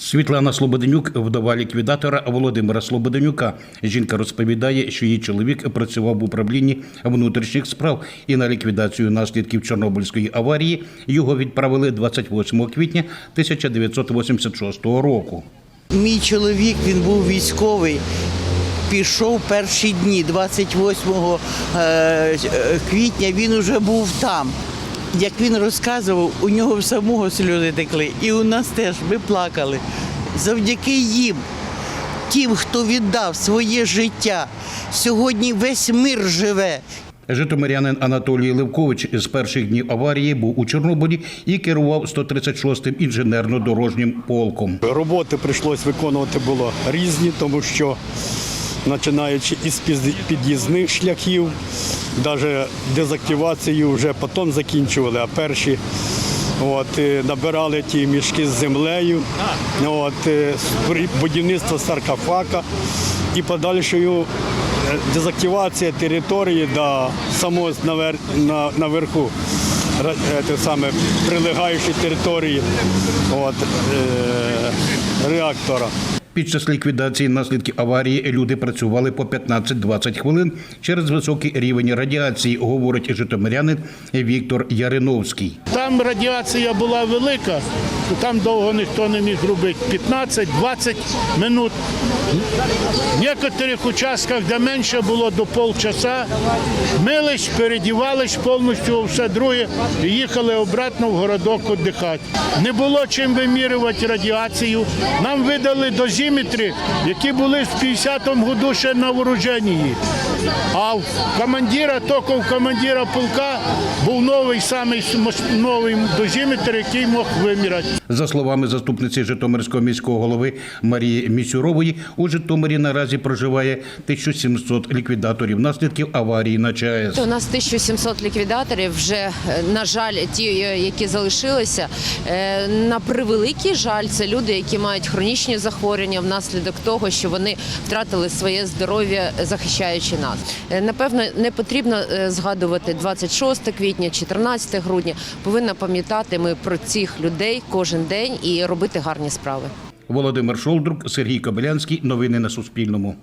Світлана Слободенюк, вдова ліквідатора Володимира Слободенюка. Жінка розповідає, що її чоловік працював в управлінні внутрішніх справ і на ліквідацію наслідків Чорнобильської аварії його відправили 28 квітня 1986 року. Мій чоловік він був військовий. Пішов перші дні, 28 е, квітня він уже був там. Як він розказував, у нього в самого сльози текли. І у нас теж ми плакали. Завдяки їм, тим, хто віддав своє життя, сьогодні весь мир живе. Житомирянин Анатолій Левкович з перших днів аварії був у Чорнобилі і керував 136-м інженерно-дорожнім полком. Роботи прийшлось виконувати було різні, тому що починаючи із під'їзних шляхів, навіть дезактивацію вже потім закінчували, а перші от, е, набирали ті мішки з землею, от, е, будівництво саркофага і подальшою е, дезактивація території до самого навер, наверху те саме прилегаючої території от, е, реактора. Під час ліквідації наслідків аварії люди працювали по 15-20 хвилин через високий рівень радіації, говорить житомирянин Віктор Яриновський. Там радіація була велика, там довго ніхто не міг робити. 15-20 минут. В некоторих участках, де менше було до полчаса, мились, передівались повністю все друге і їхали обратно в городок віддихати. Не було чим вимірювати радіацію. Нам видали дозіметри, які були в 50-му году ще на вооруженні. А в командира, тільки в командира полка був новий самий новий дозіметр, який мог виміряти. За словами заступниці Житомирського міського голови Марії Місюрової, у Житомирі наразі проживає 1700 ліквідаторів наслідків аварії на ЧАЕС. У нас 1700 ліквідаторів. Вже е, на жаль, ті, е, які залишилися, е, на превеликий жаль, це люди, які мають хронічні захворювання внаслідок того, що вони втратили своє здоров'я, захищаючи нас. Е, Напевно, не потрібно е, згадувати 26 квітня, 14 грудня. Повинна пам'ятати ми про цих людей кожен день і робити гарні справи. Володимир Шолдрук, Сергій Кобилянський. Новини на Суспільному.